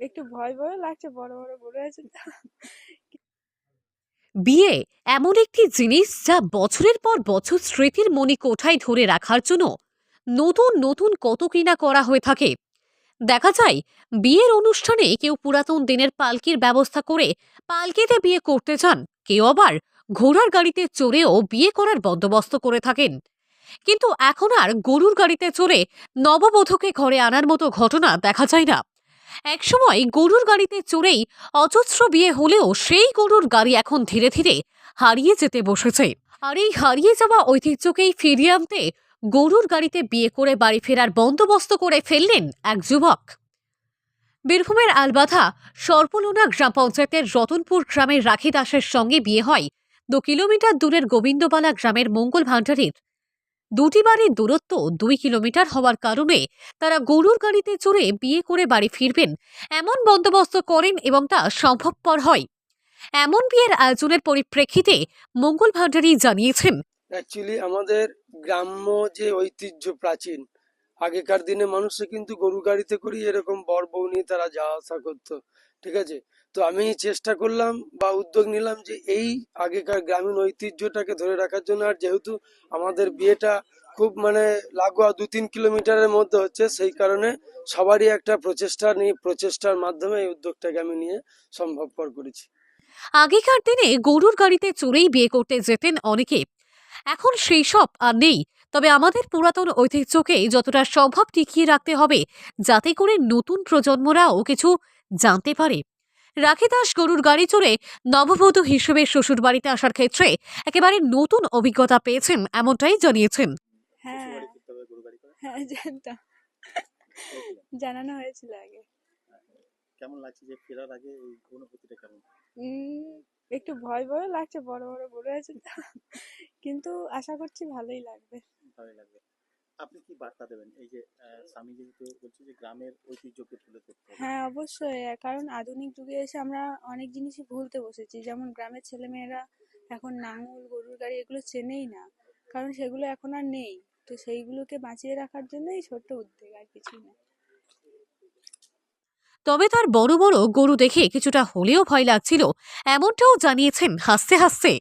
একটু ভয় ভয় লাগছে, বড় বড় গরু আছে। বিয়ে এমন একটি জিনিস যা বছরের পর বছর স্মৃতির মণি কোঠায় ধরে রাখার জন্য নতুন নতুন কত কিনা করা হয়ে থাকে। দেখা যায়, বিয়ের অনুষ্ঠানে কেউ পুরাতন দিনের পালকির ব্যবস্থা করে পালকিতে বিয়ে করতে চান কেউ আবার ঘোড়ার গাড়িতে চড়েও বিয়ে করার বন্দোবস্ত করে থাকেন। কিন্তু এখন আর গরুর গাড়িতে চড়ে নববধূকে ঘরে আনার মতো ঘটনা দেখা যায় না। একসময় গরুর গাড়িতে চড়েই অজস্র বিয়ে হলেও সেই গরুর গাড়ি এখন ধীরে ধীরে হারিয়ে যেতে বসেছে। আর এই হারিয়ে যাওয়া ঐতিহ্যকেই ফিরিয়ে আনতে গরুর গাড়িতে বিয়ে করে বাড়ি ফেরার বন্দোবস্ত করে ফেললেন এক যুবক। বীরভূমের আলবাধা সর্পলোনা গ্রাম পঞ্চায়েতের রতনপুর গ্রামের রাখি দাসের সঙ্গে বিয়ে হয় দু কিলোমিটার দূরের গোবিন্দবালা গ্রামের মঙ্গল ভাণ্ডারীর। দুটি বাড়ির দূরত্ব দুই কিলোমিটার হওয়ার কারণে তারা গরুর গাড়িতে চড়ে বিয়ে করে বাড়ি ফিরবেন। এমন বন্দোবস্ত করেন এবং তা সম্ভবপর হয়। এমন বিয়ের আয়োজনের পরিপ্রেক্ষিতে মঙ্গল ভান্ডারী জানিয়েছেন। অ্যাকচুয়ালি আমাদের গ্রাম্য যে ঐতিহ্য প্রাচীন আগেকার দিনে মানুষে কিন্তু গরু গাড়িতে করেই এরকম বর বউ নিয়ে তারা যাওয়া আসা করতো, ঠিক আছে? তো আমি চেষ্টা করলাম বা উদ্যোগ নিলাম যে এই আগেকার গ্রামীণ ঐতিহ্যটাকে ধরে রাখার জন্য, আর যেহেতু আমাদের বিয়েটা খুব মানে লাগোয়া দু তিন কিলোমিটারের মধ্যে হচ্ছে, সেই কারণে সবারই একটা প্রচেষ্টা নিয়ে, প্রচেষ্টার মাধ্যমে এই উদ্যোগটাকে আমি নিয়ে সম্ভবপর করেছি। আগেকার দিনে গরুর গাড়িতে চড়েই বিয়ে করতে যেতেন অনেকে। এখন সেই সব আর নেই। তবে আমাদের পুরাতন ঐতিহ্যকে যতটা সম্ভব টিকিয়ে রাখতে হবে যাতে করে নতুন প্রজন্মরাও কিছু জানতে পারে। রাখি দাস গরুর গাড়ি চড়ে নববধূ হিসেবে শ্বশুর বাড়িতে আসার ক্ষেত্রে একেবারে নতুন অভিজ্ঞতা পেয়েছেন এমনটাই জানিয়েছেন। হ্যাঁ। হ্যাঁ জানতাম। জানানো হয়েছিল আগে। কেমন লাগছে যে ফেরার আগে এই অনুভূতিটা কেমন? একটু ভয় ভয় লাগছে বড় বড় গরু আছে কিন্তু আশা করছি ভালোই লাগবে। ভালো লাগবে। আপনি কি বার্তা দেবেন? এই যে স্বামী যেহেতু বলছে যে গ্রামের ঐতিহ্যকে তুলে ধরতে হ্যাঁ অবশ্যই। কারণ আধুনিক যুগে এসে আমরা অনেক জিনিসই ভুলতে বসেছি। যেমন গ্রামের ছেলেমেয়েরা এখন নাঙল গরুর গাড়ি এগুলো চেনেই না। কারণ সেগুলো এখন আর নেই। তো সেইগুলোকে বাঁচিয়ে রাখার জন্যই ছোট্ট উদ্যোগ আর কিছুই না। তবে তার বড় বড় গরু দেখে কিছুটা হলেও ভয় লাগছিল। এমনটাও জানিয়েছেন হাসতে হাসতে